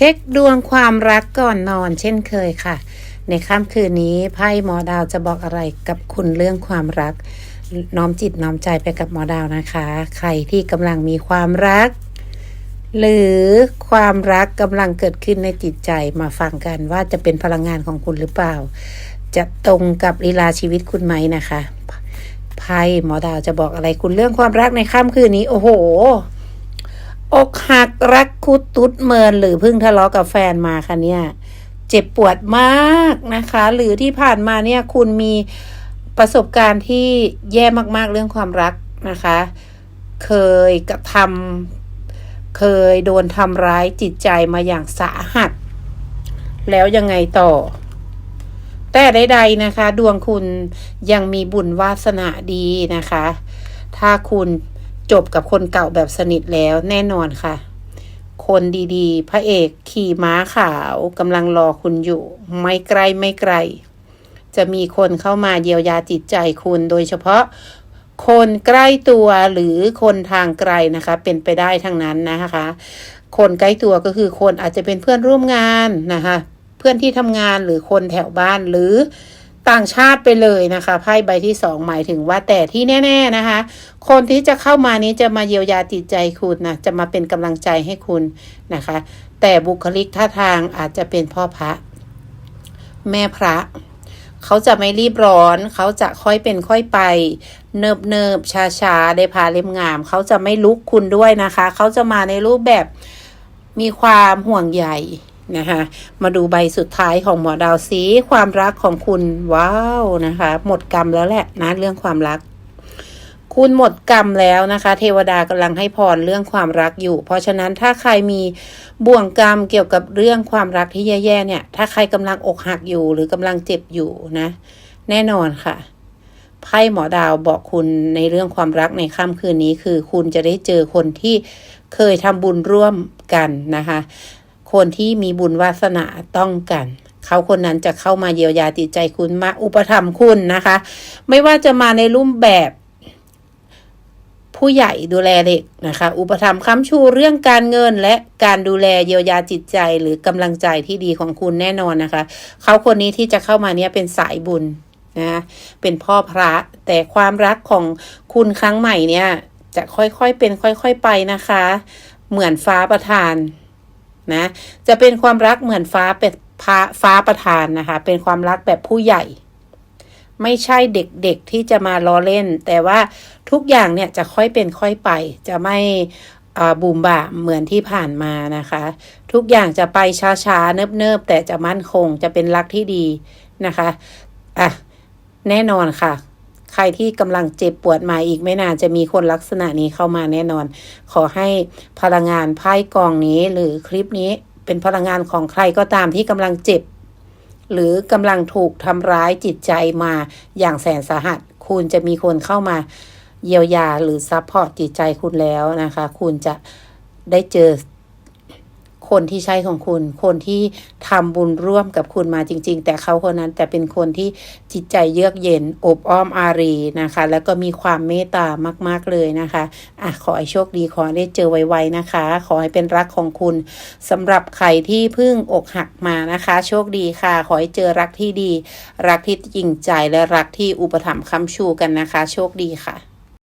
เช็คดวงความรักก่อนนอนเช่นเคยค่ะ ในค่ำคืนนี้ไพ่หมอดาวจะบอกอะไรกับคุณเรื่องความรัก น้อมจิตน้อมใจไปกับหมอดาวนะคะ ใครที่กำลังมีความรัก หรือความรักกำลังเกิดขึ้นในจิตใจมาฟังกันว่าจะเป็นพลังงานของคุณหรือเปล่า จะตรงกับลีลาชีวิตคุณไหมนะคะไพ่หมอดาวจะบอกอะไรคุณเรื่องความรักในค่ำคืนนี้ โอ้โห อกหักรักคุดตุดเมินหรือเพิ่งทะเลาะกับแฟนมาคะเนี่ย เจ็บปวดมากนะคะ หรือที่ผ่านมาเนี่ยคุณมีประสบการณ์ที่แย่มากๆเรื่องความรักนะคะ เคยกระทำเคยโดนทำร้ายจิตใจมาอย่างสาหัส แล้วยังไงต่อ แต่ใดๆนะคะ ดวงคุณยังมีบุญวาสนาดีนะคะ ถ้าคุณ จบกับคนเก่าแบบสนิทแล้วแน่นอนค่ะ คนดีๆ พระเอกขี่ม้าขาวกำลังรอคุณอยู่ ไม่ไกลไม่ไกล จะมีคนเข้ามาเยียวยาจิตใจคุณโดยเฉพาะคนใกล้ตัวหรือคนทางไกลนะคะ เป็นไปได้ทั้งนั้นนะคะ คนใกล้ตัวก็คือคนอาจจะเป็นเพื่อนร่วมงานนะคะ เพื่อนที่ทำงานหรือคนแถวบ้านหรือ ต่างชาติไปเลยนะคะไพ่ใบที่สองหมายถึงว่าแต่ที่แน่ ๆนะคะ คนที่จะเข้ามานี้จะมาเยียวยาจิตใจคุณนะจะมาเป็นกำลังใจให้คุณนะคะ แต่บุคลิกท่าทางอาจจะเป็นพ่อพระ แม่พระเขาจะไม่รีบร้อน เขาจะค่อยเป็นค่อยไป เนิบเนิบช้าช้าๆได้พาเล่มงาม เขาจะไม่ลุกคุณด้วยนะคะ เขาจะมาในรูปแบบมีความห่วงใย นะคะมาดูใบสุดท้ายของหมอดาวสีความรักของคุณว้าวนะคะ หมดกรรมแล้วแหละนะเรื่องความรัก คุณหมดกรรมแล้วนะคะ เทวดากำลังให้พรเรื่องความรักอยู่ เพราะฉะนั้นถ้าใครมีบ่วงกรรมเกี่ยวกับเรื่องความรักที่แย่ๆเนี่ย ถ้าใครกำลังอกหักอยู่หรือกำลังเจ็บอยู่นะ แน่นอนค่ะไพ่หมอดาวบอกคุณในเรื่องความรักในค่ำคืนนี้คือ คุณจะได้เจอคนที่เคยทำบุญร่วมกันนะคะ คนที่มีบุญวาสนาต้องกัน เขาคนนั้นจะเข้ามาเยียวยาจิตใจคุณมาอุปถัมภ์คุณนะคะ ไม่ว่าจะมาในรูปแบบผู้ใหญ่ดูแลเด็กนะคะ อุปถัมภ์ค้ำชูเรื่องการเงินและการดูแลเยียวยาจิตใจหรือกำลังใจที่ดีของคุณแน่นอนนะคะ เขาคนนี้ที่จะเข้ามาเนี่ยเป็นสายบุญนะเป็นพ่อพระแต่ความรักของคุณครั้งใหม่เนี่ย จะค่อยๆเป็นค่อย ๆไปนะคะ เหมือนฟ้าประทาน นะ จะเป็นความรักเหมือนฟ้าเป็นฟ้าประทานนะคะ เป็นความรักแบบผู้ใหญ่ ไม่ใช่เด็กๆที่จะมาล้อเล่น แต่ว่าทุกอย่างเนี่ยจะค่อยเป็นค่อยไป จะไม่บูมบ่าเหมือนที่ผ่านมานะคะ ทุกอย่างจะไปช้าๆเนิบๆแต่จะมั่นคงจะเป็นรักที่ดีนะคะอะแน่นอนค่ะ ใครที่กำลังเจ็บปวดมาอีกไม่นานจะมีคนลักษณะนี้เข้ามาแน่นอน ขอให้พลังงานไพ่กองนี้หรือคลิปนี้เป็นพลังงานของใครก็ตามที่กำลังเจ็บ หรือกำลังถูกทำร้ายจิตใจมาอย่างแสนสาหัส คุณจะมีคนเข้ามาเยียวยาหรือซัพพอร์ตจิตใจคุณแล้วนะคะ คุณจะได้เจอ คนที่ใช่ของคุณ คนที่ทำบุญร่วมกับคุณมาจริง ๆ แต่เขาคนนั้นแต่เป็นคนที่จิตใจเยือกเย็นอบอ้อมอารีนะคะ แล้วก็มีความเมตตามากๆเลยนะคะอะขอให้โชคดีขอได้เจอไวๆนะคะ ขอให้เป็นรักของคุณสำหรับใครที่เพิ่งอกหักมานะคะ โชคดีค่ะ ขอให้เจอรักที่ดี รักที่จริงใจและรักที่อุปถัมภ์ค้ำชูกันนะคะ โชคดีค่ะ